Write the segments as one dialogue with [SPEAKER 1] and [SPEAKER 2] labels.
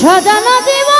[SPEAKER 1] সাজানো জীবন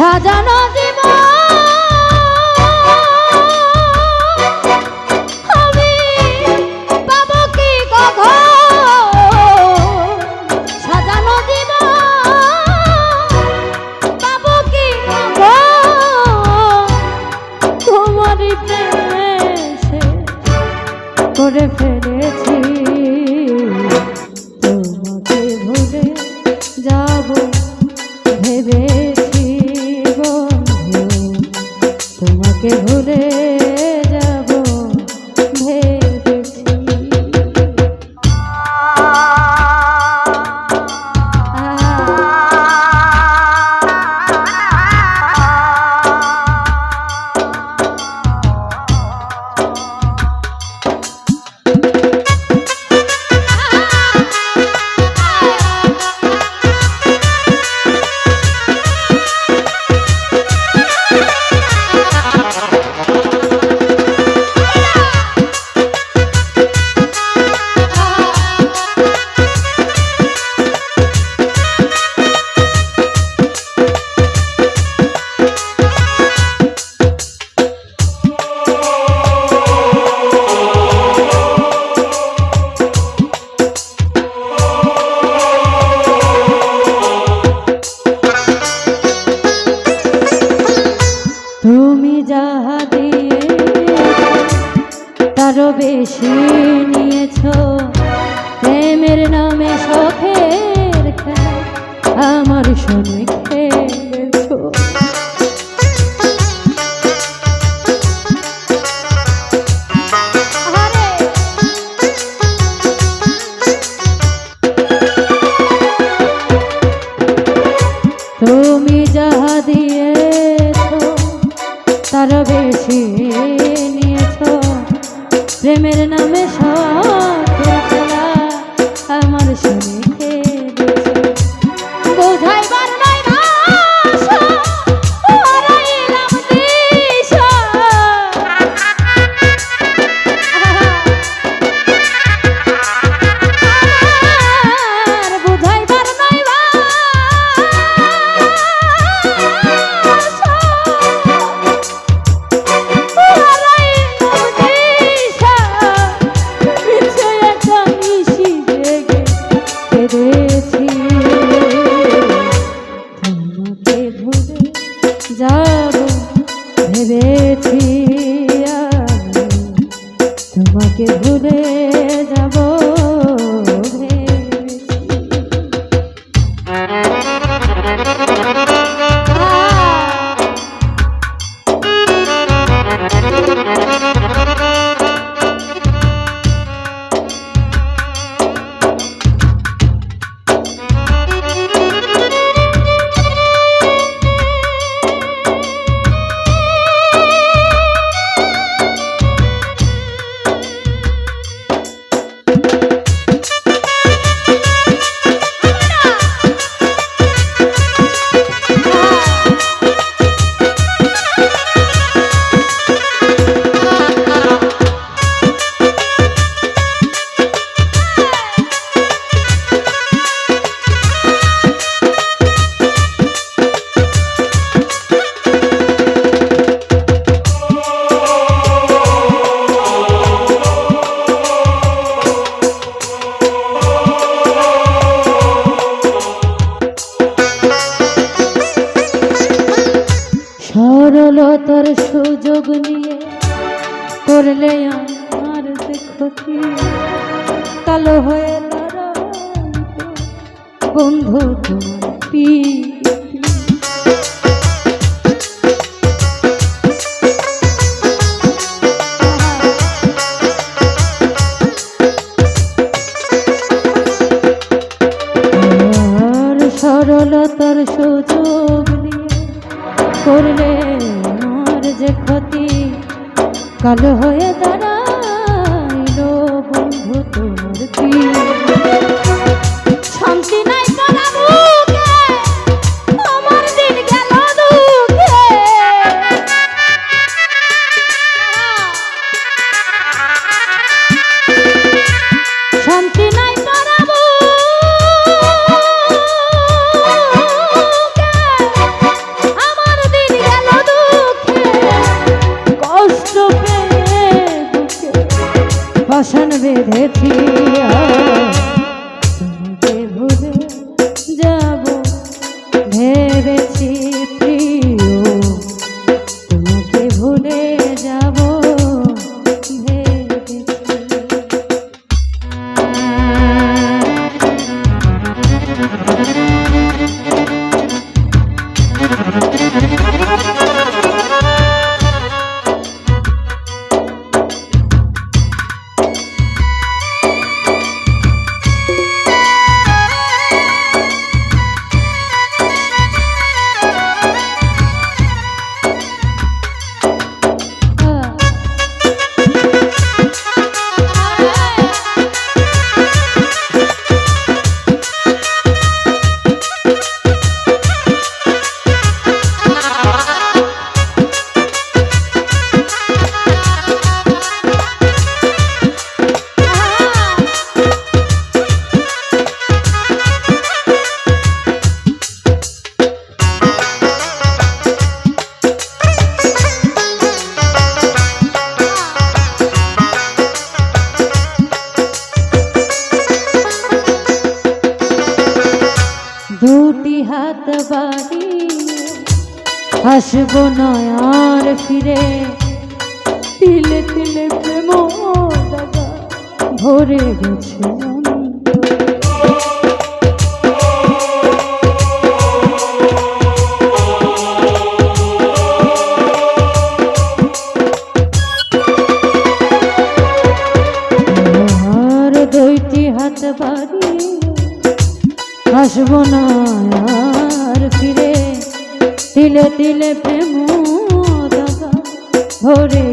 [SPEAKER 1] সাজানো নিয়েছ। প্রেমের নামে শখের আমার শুনে খেলেছ তুমি যাহা দিয়েছ তার বেশি নিয়েছ। প্রেমের নামে শখের সরলতার সুযোগ নিয়ে করলে আমার ক্ষতি কালো হয়ে বন্ধু তোমার বাসন বেঁধেছি আর হাসবো নয়ার ফিরে। তিলে তিলে প্রেম দাদা ভরে গেছে দুইটি না আর ফিরে। তিলে দিলে প্রেম ভরে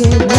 [SPEAKER 1] again.